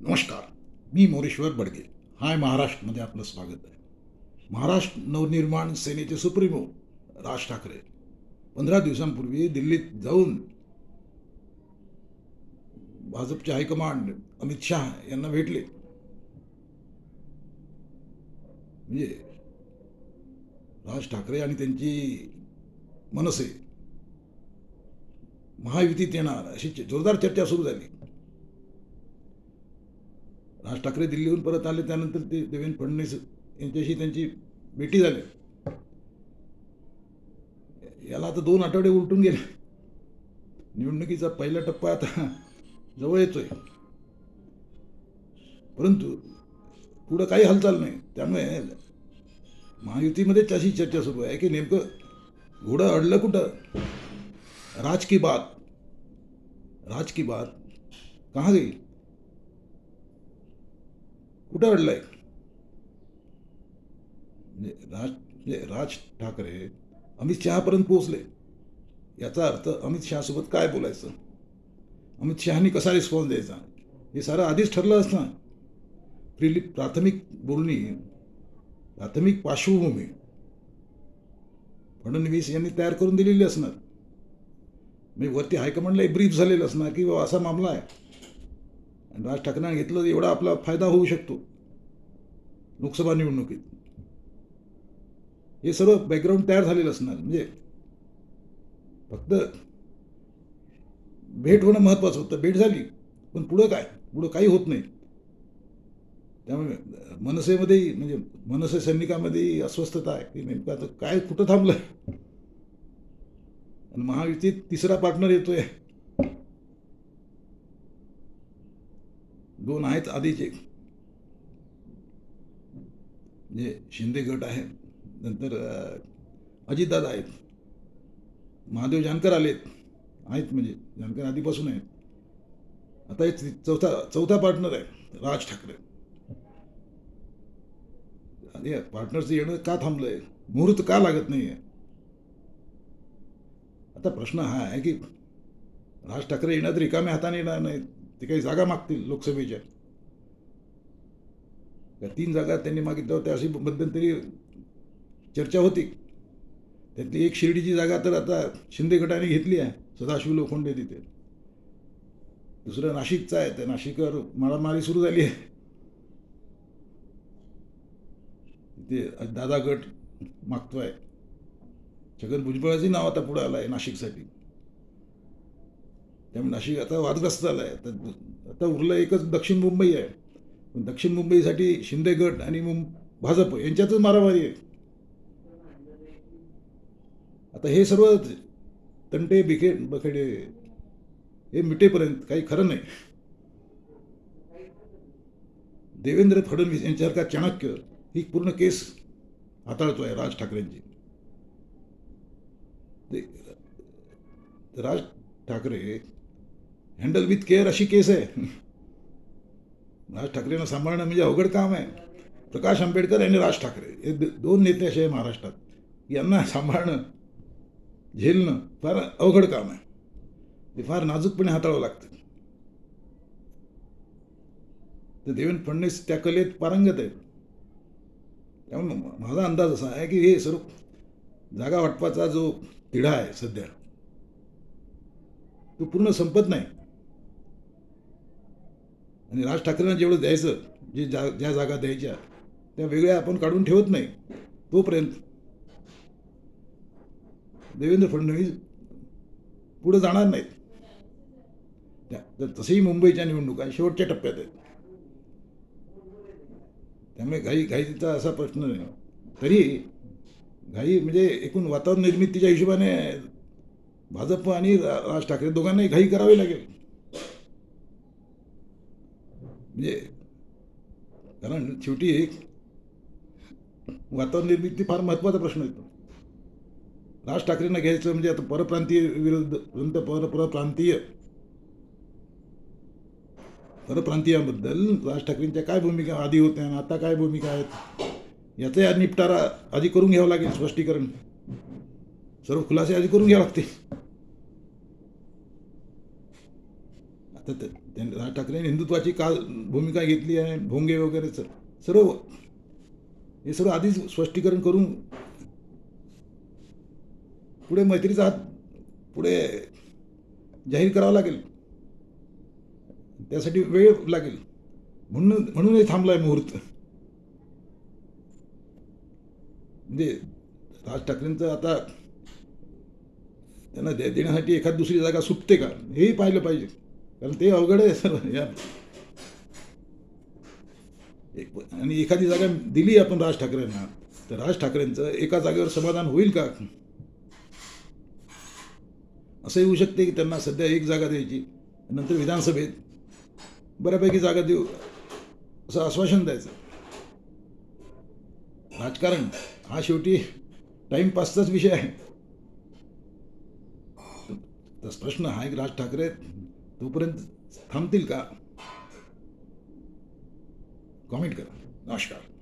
नमस्कार मी मोरेश्वर बडगे. हाय महाराष्ट्रमध्ये आपलं स्वागत आहे. महाराष्ट्र नवनिर्माण सेनेचे सुप्रीमो राज ठाकरे. पंधरा दिवसांपूर्वी दिल्लीत जाऊन भाजपचे हायकमांड अमित शहा यांना भेटले. म्हणजे राज ठाकरे आणि त्यांची मनसे महायुतीत येणार अशी जोरदार चर्चा सुरू झाली. राज ठाकरे दिल्लीहून परत आले त्यानंतर ते देवेंद्र फडणवीस यांच्याशी त्यांची भेटी झाली. याला आता दोन आठवडे उलटून गेले. निवडणुकीचा पहिला टप्पा आता जवळ येतोय. परंतु पुढं काही हालचाल नाही. त्यामुळे महायुतीमध्येच अशी चर्चा सुरू आहे. की नेमकं घोडं अडलं कुठं? राज की बात. राज की बात कहाँ गई कुठं अडलंय राज राज ठाकरे अमित शहापर्यंत पोहोचले. याचा अर्थ अमित शहासोबत काय बोलायचं? अमित शहानी कसा रिस्पॉन्स द्यायचा? हे सारं आधीच ठरलं असणार प्रिली प्राथमिक बोलणी प्राथमिक पार्श्वभूमी. फडणवीस यांनी तयार करून दिलेली असणार. मी वरती हायकमांडला ब्रीफ झालेलं असणार की बाबा असा मामला आहे. आणि राज ठाकरेंना घेतलं तर एवढा आपला फायदा होऊ शकतो. लोकसभा निवडणुकीत. हे सर्व बॅकग्राऊंड तयार झालेलं असणार. म्हणजे फक्त भेट होणं महत्त्वाचं होतं. भेट झाली पण पुढं काय? पुढं काही होत नाही. त्यामुळे मनसेमध्येही म्हणजे मनसे सैनिकामध्येही अस्वस्थता आहे. की नेमकं आता काय कुठं थांबलं? आणि महायुतीत तिसरा पार्टनर येतोय. दोन आहेत आधीचे म्हणजे शिंदे गट आहे नंतर अजितदादा आहेत. महादेव जानकर आलेत. आहेत म्हणजे जानकर आधीपासून आहेत. आता एक चौथा चौथा पार्टनर आहे राज ठाकरे. आणि पार्टनरचं येणं का थांबलंय? मुहूर्त का लागत नाही आहे आता प्रश्न हा आहे की राज ठाकरे येणार तर रिकाम्या हाताने येणार नाहीत. ते काही जागा मागतील लोकसभेच्या. त्या तीन जागा त्यांनी मागितल्या होत्या अशी मध्यंतरी चर्चा होती. त्यातली एक शिर्डीची जागा तर आता शिंदे गटाने घेतली आहे सदाशिव लोखंडे तिथे. दुसरं नाशिकचं आहे त्या नाशिकवर मारामारी सुरू झाली आहे. तिथे दादा गट मागतो आहे छगन भुजबळाचंही नाव आता पुढे आलं आहे नाशिकसाठी. त्यामुळे नाशिक आता वादग्रस्त झालं आहे तर आता उरलं एकच दक्षिण मुंबई आहे. दक्षिण मुंबईसाठी शिंदे गट आणि मुं भाजप यांच्यातच मारामारी आहे. आता हे सर्व तंटे बिखे बखेडे हे मिटेपर्यंत काही खरं नाही. देवेंद्र फडणवीस यांच्यासारखा चाणक्य ही पूर्ण केस हाताळतो आहे राज ठाकरेंची. ते Raj Thackeray handle with care अशी केस आहे. राज ठाकरेंना सांभाळणं म्हणजे अवघड काम आहे. प्रकाश आंबेडकर आणि राज ठाकरे हे दोन नेते असे आहे महाराष्ट्रात. यांना सांभाळणं झेलणं फार अवघड काम आहे. ते फार नाजूकपणे हाताळावं लागतं. तर देवेंद्र फडणवीस त्या कलेत पारंगत आहेत. त्यामुळे माझा अंदाज असा आहे की हे सर्व जागा वाटपाचा जो तिढा आहे सध्या तो पूर्ण संपत नाही. आणि राज ठाकरेंना जेवढं द्यायचं जे जा ज्या जागा द्यायच्या त्या वेगळ्या आपण काढून ठेवत नाही तोपर्यंत देवेंद्र फडणवीस पुढे जाणार नाहीत. तर तसेही मुंबईच्या निवडणुका शेवटच्या टप्प्यात आहेत. त्यामुळे घाई घाईचा असा प्रश्न नाही. तरी घाई म्हणजे एकूण वातावरण निर्मितीच्या हिशोबाने भाजप आणि राज ठाकरे दोघांनाही घाई करावी लागेल. म्हणजे कारण शेवटी एक वातावरण निर्मिती फार महत्त्वाचा प्रश्न येतो राज ठाकरेंना घ्यायचं म्हणजे आता परप्रांतीय विरुद्ध विरुद्ध पर परप्रांतीय परप्रांतीयाबद्दल राज ठाकरेंच्या काय भूमिका आधी होत्या आणि आता काय भूमिका आहेत याचा निपटारा आधी करून घ्यावं लागेल स्पष्टीकरण. सर्व खुलासे आधी करून घ्यावे लागते तर राज ठाकरेंनी हिंदुत्वाची का भूमिका घेतली आहे भोंगे वगैरे सर सर्व हे सर्व आधीच स्पष्टीकरण करून पुढे मैत्रीचा हात पुढे जाहीर करावा लागेल. त्यासाठी वेळ लागेल. म्हणून म्हणूनही थांबलाय थांबला आहे मुहूर्त. म्हणजे राज ठाकरेंचं आता त्यांना दे देण्यासाठी एखाद दुसरी जागा सुटते का? हेही पाहिलं पाहिजे. कारण ते अवघड आहे सर्व या. एक आणि एखादी जागा दिली आपण राज ठाकरेंना तर राज ठाकरेंचं एका जागेवर समाधान होईल का? असंही होऊ शकते की त्यांना सध्या एक जागा द्यायची नंतर विधानसभेत बऱ्यापैकी जागा देऊ असं आश्वासन द्यायचं. राजकारण हा शेवटी टाईमपासचाच विषय आहे. तस प्रश्न हा एक राज ठाकरे तोपर्यंत थांबतील का? कॉमेंट करा. नमस्कार.